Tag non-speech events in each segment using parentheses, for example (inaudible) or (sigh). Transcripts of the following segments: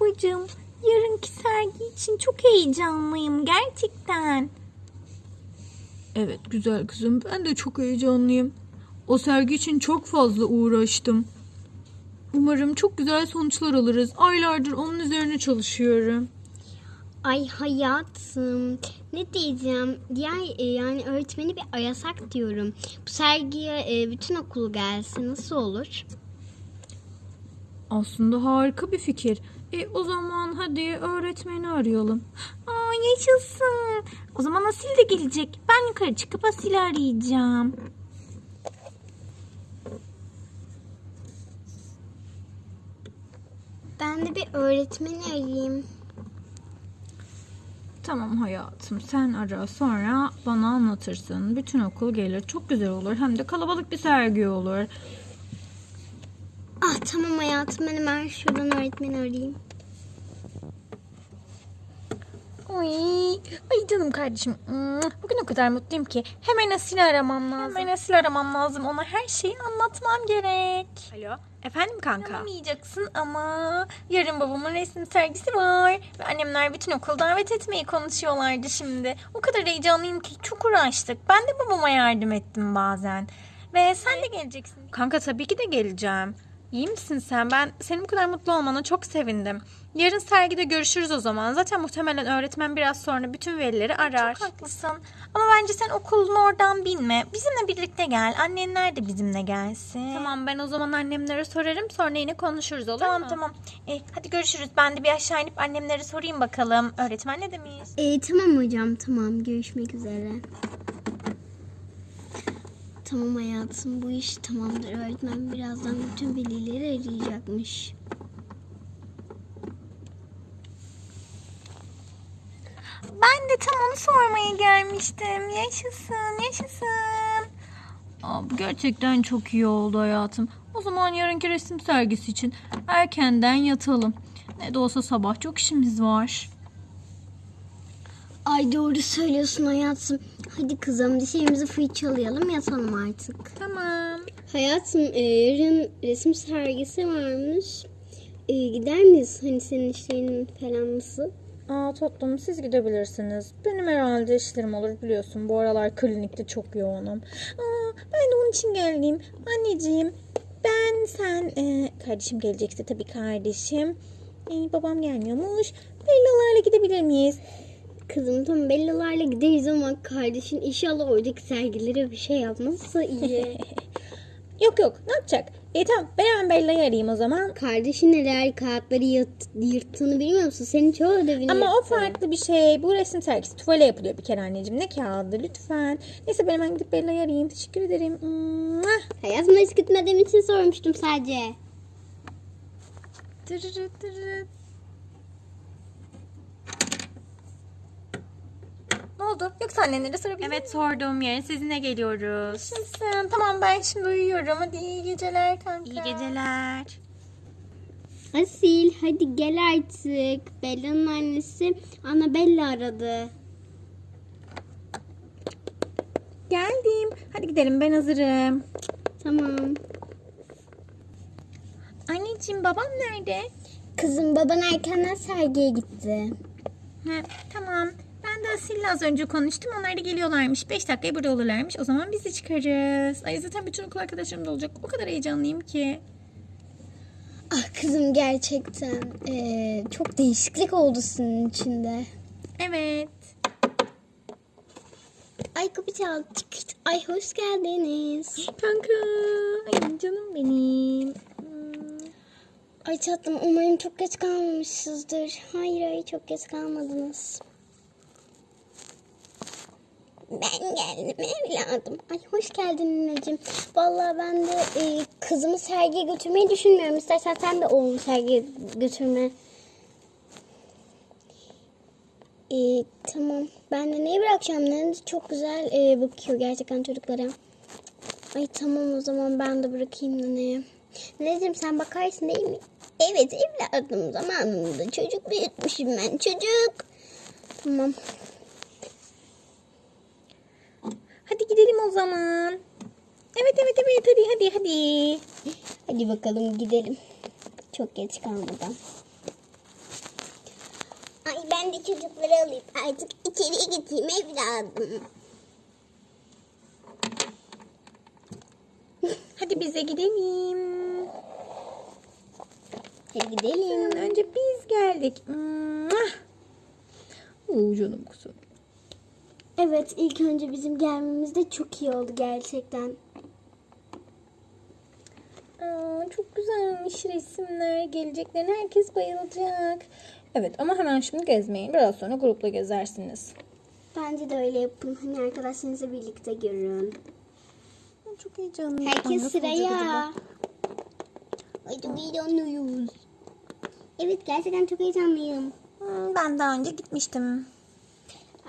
babacığım. Yarınki sergi için çok heyecanlıyım gerçekten. Evet güzel kızım ben de çok heyecanlıyım. O sergi için çok fazla uğraştım. Umarım çok güzel sonuçlar alırız. Aylardır onun üzerine çalışıyorum. Ay hayatım ne diyeceğim diğer e, yani öğretmeni bir arasak diyorum. Bu sergiye e, bütün okul gelsin nasıl olur? Aslında harika bir fikir. E o zaman hadi öğretmeni arayalım. Aa yaşasın. O zaman Asil de gelecek. Ben yukarı çıkıp Asil'i arayacağım. Ben de bir öğretmeni arayayım. Tamam hayatım sen ara sonra bana anlatırsın. Bütün okul gelir. Çok güzel olur. Hem de kalabalık bir sergi olur. Ah tamam hayatım ben hemen şuradan öğretmeni arayayım. Ay, ay canım kardeşim. Bugün o kadar mutluyum ki. Hemen Asil'i aramam lazım. Hemen Asil'i aramam lazım. Ona her şeyi anlatmam gerek. Alo. Efendim kanka. Anlamayacaksın ama yarın babamın resim sergisi var. Ve annemler bütün okul davet etmeyi konuşuyorlardı şimdi. O kadar heyecanlıyım ki çok uğraştık. Ben de babama yardım ettim bazen. Ve sen de geleceksin. Kanka tabii ki de geleceğim. İyi misin sen? Ben senin bu kadar mutlu olmana çok sevindim. Yarın sergide görüşürüz o zaman. Zaten muhtemelen öğretmen biraz sonra bütün velileri arar. Çok haklısın. Ama bence sen okulun oradan binme. Bizimle birlikte gel. Annenler de bizimle gelsin. Tamam ben o zaman annemlere sorarım. Sonra yine konuşuruz olur Tamam mu? tamam. E, hadi görüşürüz. Ben de bir aşağı inip annemlere sorayım bakalım. Öğretmen ne demiş? E, tamam hocam tamam görüşmek üzere. Tamam hayatım bu iş tamamdır. Öğretmen birazdan bütün velileri arayacakmış. Ben de tam onu sormaya gelmiştim. Yaşasın, yaşasın. Aa, bu gerçekten çok iyi oldu hayatım. O zaman yarınki resim sergisi için erkenden yatalım. Ne de olsa sabah çok işimiz var. Ay doğru söylüyorsun hayatım. Hadi kızım dişlerimizi fırçalayalım yatalım artık. Tamam. Hayatım e, yarın resim sergisi varmış. E, gider miyiz? Hani senin işlerin falan nasıl? Aa tatlım siz gidebilirsiniz. Benim herhalde işlerim olur biliyorsun. Bu aralar klinikte çok yoğunum. Aa, ben de onun için geldim. Anneciğim ben sen e, kardeşim gelecekse tabii kardeşim. E, babam gelmiyormuş. Bellalarla gidebilir miyiz? Kızım tamam Bellalarla gideriz ama kardeşin inşallah oradaki sergilere bir şey yapmazsa iyi. (laughs) Yok yok ne yapacak? E tamam ben hemen Bella'yı arayayım o zaman. Kardeşin neler kağıtları yırt, yırttığını bilmiyor musun? Senin çoğu ödevini Ama o yırttı. farklı bir şey. Bu resim sergisi tuvale yapılıyor bir kere anneciğim. Ne kağıdı lütfen. Neyse ben hemen gidip Bella'yı arayayım. Teşekkür ederim. Mwah. Hayatım hiç gitmediğim için sormuştum sadece. Tırırıt tırırıt. Oldu? Yoksa annenlere sorabilir Evet sordum. Yarın sizinle geliyoruz. Yaşasın. Tamam ben şimdi uyuyorum. Hadi iyi geceler kanka. İyi geceler. Asil hadi gel artık. Bella'nın annesi Annabella aradı. Geldim. Hadi gidelim ben hazırım. Tamam. Anneciğim babam nerede? Kızım baban erkenden sergiye gitti. Ha, tamam. De Asil'le az önce konuştum. Onlar da geliyorlarmış. 5 dakikaya burada olurlarmış. O zaman biz de çıkarız. Ay zaten bütün okul arkadaşlarım da olacak. O kadar heyecanlıyım ki. Ah kızım gerçekten eee, çok değişiklik oldu senin içinde. Evet. Ay kapı çaldı. Çıkırt. Ay hoş geldiniz. Kanka. Ay canım benim. Ay tatlım umarım çok geç kalmamışsınızdır. Hayır hayır çok geç kalmadınız. Ben geldim evladım. Ay hoş geldin anneciğim. Vallahi ben de e, kızımı sergiye götürmeyi düşünmüyorum. İstersen sen de oğlunu sergiye götürme. E, tamam. Ben de neyi bırakacağım? Nene çok güzel e, bakıyor gerçekten çocuklara. Ay tamam o zaman ben de bırakayım neneye. Neneciğim sen bakarsın değil mi? Evet evladım zamanında çocuk büyütmüşüm ben çocuk. Tamam. Hadi gidelim o zaman. Evet evet evet hadi hadi hadi. Hadi bakalım gidelim. Çok geç kalmadan. Ay ben de çocukları alayım. Artık içeriye gideyim evladım. Hadi bize gidelim. Hadi gidelim. Önce biz geldik. Oo canım kuzum. Evet ilk önce bizim gelmemiz de çok iyi oldu gerçekten. Aa, çok güzelmiş resimler. Geleceklerine herkes bayılacak. Evet ama hemen şimdi gezmeyin. Biraz sonra grupla gezersiniz. Bence de öyle yapın. Hani arkadaşlarınızla birlikte görün. Çok heyecanlıyım. Herkes sıraya. Ay çok heyecanlıyız. Evet gerçekten çok heyecanlıyım. Hmm, Ben daha önce gitmiştim.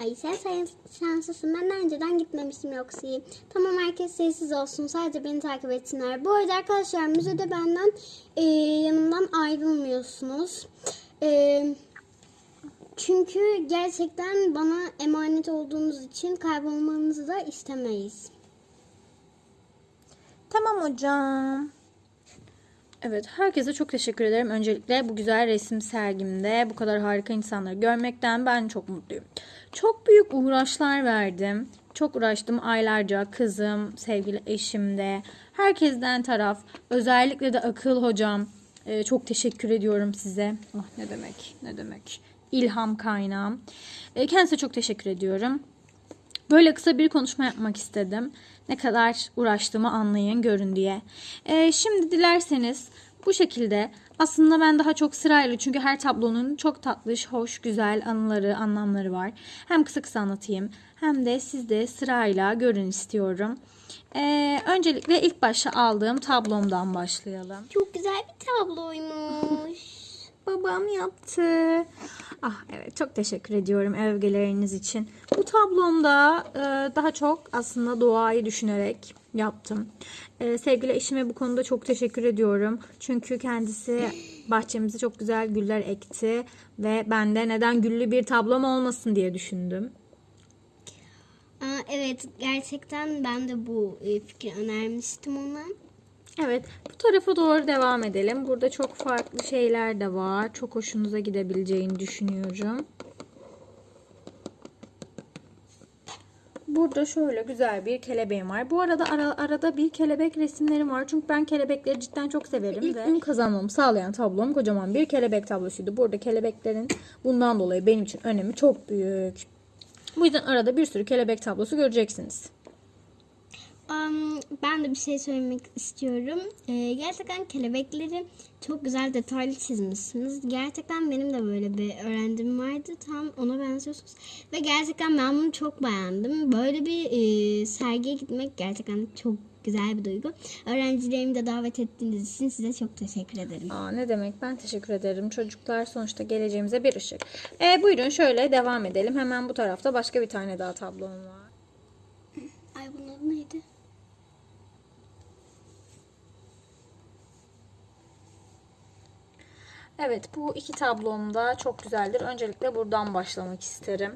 Ay sen sen şanslısın. Ben önceden gitmemiştim yoksa. Tamam herkes sessiz olsun. Sadece beni takip etsinler. Bu arada arkadaşlar müzede benden e, yanımdan ayrılmıyorsunuz. E, çünkü gerçekten bana emanet olduğunuz için kaybolmanızı da istemeyiz. Tamam hocam. Evet, herkese çok teşekkür ederim. Öncelikle bu güzel resim sergimde bu kadar harika insanları görmekten ben çok mutluyum. Çok büyük uğraşlar verdim. Çok uğraştım aylarca kızım, sevgili eşim de, herkesten taraf, özellikle de akıl hocam. Ee, çok teşekkür ediyorum size. Oh ne demek, ne demek. İlham kaynağım. Ee, kendisine çok teşekkür ediyorum. Böyle kısa bir konuşma yapmak istedim. Ne kadar uğraştığımı anlayın, görün diye. Ee, şimdi dilerseniz bu şekilde aslında ben daha çok sırayla çünkü her tablonun çok tatlış, hoş, güzel anıları, anlamları var. Hem kısa kısa anlatayım hem de siz de sırayla görün istiyorum. Ee, öncelikle ilk başta aldığım tablomdan başlayalım. Çok güzel bir tabloymuş. Babam yaptı. Ah evet çok teşekkür ediyorum övgüleriniz için. Bu tablomda e, daha çok aslında doğayı düşünerek yaptım. E, sevgili eşime bu konuda çok teşekkür ediyorum. Çünkü kendisi bahçemize çok güzel güller ekti ve ben de neden güllü bir tablom olmasın diye düşündüm. Aa, evet gerçekten ben de bu e, fikri önermiştim ona. Evet, bu tarafa doğru devam edelim. Burada çok farklı şeyler de var. Çok hoşunuza gidebileceğini düşünüyorum. Burada şöyle güzel bir kelebeğim var. Bu arada ara- arada bir kelebek resimlerim var. Çünkü ben kelebekleri cidden çok severim. İlk ün kazanmamı sağlayan tablom kocaman bir kelebek tablosuydu. Burada kelebeklerin bundan dolayı benim için önemi çok büyük. Bu yüzden arada bir sürü kelebek tablosu göreceksiniz. Am, ben de bir şey söylemek istiyorum. Ee, gerçekten kelebekleri çok güzel detaylı çizmişsiniz. Gerçekten benim de böyle bir öğrencim vardı. Tam ona benziyorsunuz. Ve gerçekten ben bunu çok beğendim. Böyle bir e, sergiye gitmek gerçekten çok güzel bir duygu. Öğrencilerimi de davet ettiğiniz için size çok teşekkür ederim. Aa, ne demek ben teşekkür ederim. Çocuklar sonuçta geleceğimize bir ışık. E, buyurun şöyle devam edelim. Hemen bu tarafta başka bir tane daha tablom var. Ay bunun adı neydi? Evet bu iki tablom da çok güzeldir. Öncelikle buradan başlamak isterim.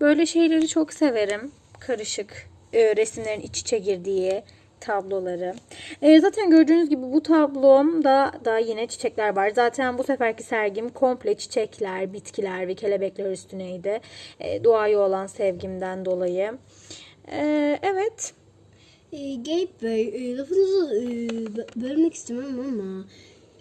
Böyle şeyleri çok severim. Karışık e, resimlerin iç içe girdiği tabloları. E, zaten gördüğünüz gibi bu tablomda da yine çiçekler var. Zaten bu seferki sergim komple çiçekler, bitkiler ve kelebekler üstüneydi. E, doğaya olan sevgimden dolayı. E, evet. E, Gabe Bey, e, lafınızı e, bö- bölmek istemem ama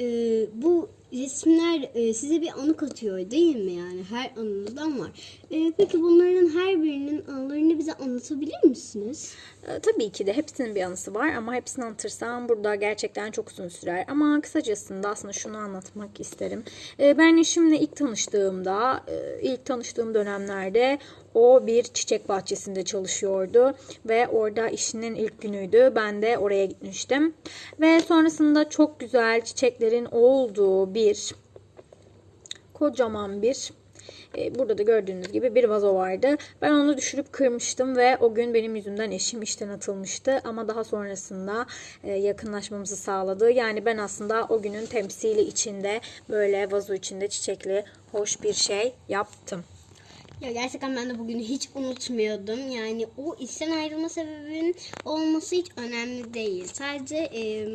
e, bu resimler e, size bir anı katıyor değil mi yani? Her anınızdan var. E, peki bunların her birinin anılarını bize anlatabilir misiniz? E, tabii ki de hepsinin bir anısı var ama hepsini anlatırsam burada gerçekten çok uzun sürer. Ama kısacasında aslında şunu anlatmak isterim. E, ben eşimle ilk tanıştığımda, e, ilk tanıştığım dönemlerde o bir çiçek bahçesinde çalışıyordu ve orada işinin ilk günüydü. Ben de oraya gitmiştim. Ve sonrasında çok güzel çiçeklerin olduğu bir kocaman bir e, Burada da gördüğünüz gibi bir vazo vardı. Ben onu düşürüp kırmıştım ve o gün benim yüzümden eşim işten atılmıştı. Ama daha sonrasında e, yakınlaşmamızı sağladı. Yani ben aslında o günün temsili içinde böyle vazo içinde çiçekli hoş bir şey yaptım. Ya gerçekten ben de bugünü hiç unutmuyordum. Yani o işten ayrılma sebebinin olması hiç önemli değil. Sadece e,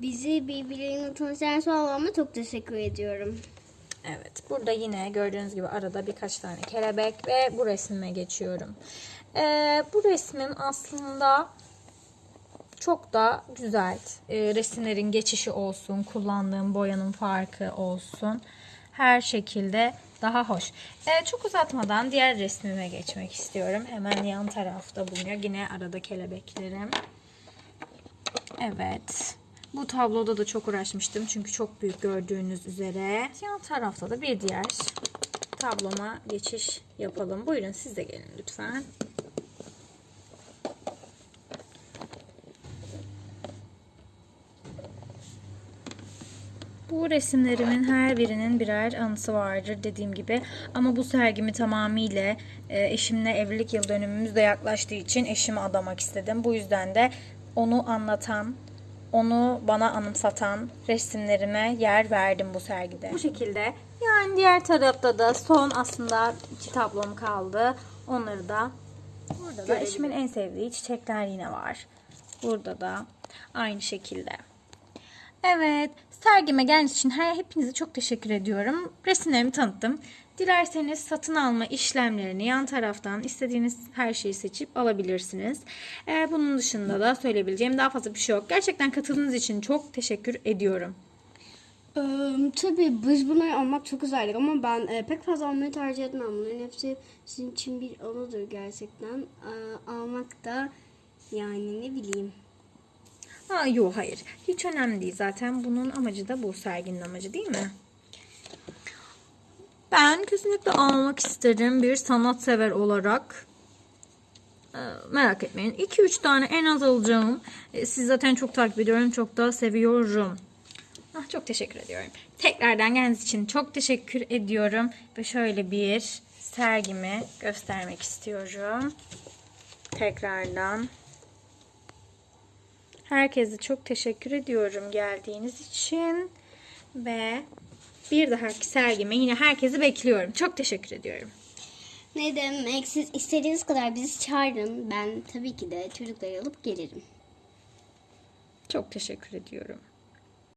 bizi birbirleriyle tanıştıran sağlamama çok teşekkür ediyorum. Evet. Burada yine gördüğünüz gibi arada birkaç tane kelebek ve bu resmime geçiyorum. Ee, bu resmim aslında çok da güzel. Ee, resimlerin geçişi olsun, kullandığım boyanın farkı olsun. Her şekilde daha hoş. Ee, çok uzatmadan diğer resmime geçmek istiyorum. Hemen yan tarafta bulunuyor. Yine arada kelebeklerim. Evet. Bu tabloda da çok uğraşmıştım. Çünkü çok büyük gördüğünüz üzere. Yan tarafta da bir diğer tabloma geçiş yapalım. Buyurun siz de gelin lütfen. Bu resimlerimin her birinin birer anısı vardır dediğim gibi. Ama bu sergimi tamamıyla e, eşimle evlilik yıl dönümümüz de yaklaştığı için eşime adamak istedim. Bu yüzden de onu anlatan, onu bana anımsatan resimlerime yer verdim bu sergide. Bu şekilde. Yani diğer tarafta da son aslında iki tablom kaldı. Onları da burada da eşimin en sevdiği çiçekler yine var. Burada da aynı şekilde. Evet, sergime geldiğiniz için her hepinize çok teşekkür ediyorum. Resimlerimi tanıttım. Dilerseniz satın alma işlemlerini yan taraftan istediğiniz her şeyi seçip alabilirsiniz. Ee, bunun dışında da söyleyebileceğim daha fazla bir şey yok. Gerçekten katıldığınız için çok teşekkür ediyorum. Ee, tabii biz bunları almak çok güzeldi ama ben e, pek fazla almayı tercih etmem. Bunların hepsi sizin için bir anıdır gerçekten. Ee, almak da yani ne bileyim. Ha yok hayır. Hiç önemli değil. Zaten bunun amacı da bu serginin amacı değil mi? Ben kesinlikle almak isterim bir sanatsever olarak. Ee, merak etmeyin. 2-3 tane en az alacağım. Ee, Siz zaten çok takip ediyorum. Çok da seviyorum. Ah, çok teşekkür ediyorum. Tekrardan geldiğiniz için çok teşekkür ediyorum. Ve şöyle bir sergimi göstermek istiyorum. Tekrardan. Herkese çok teşekkür ediyorum geldiğiniz için. Ve bir dahaki sergime yine herkesi bekliyorum. Çok teşekkür ediyorum. Ne demek siz istediğiniz kadar bizi çağırın. Ben tabii ki de çocukları alıp gelirim. Çok teşekkür ediyorum.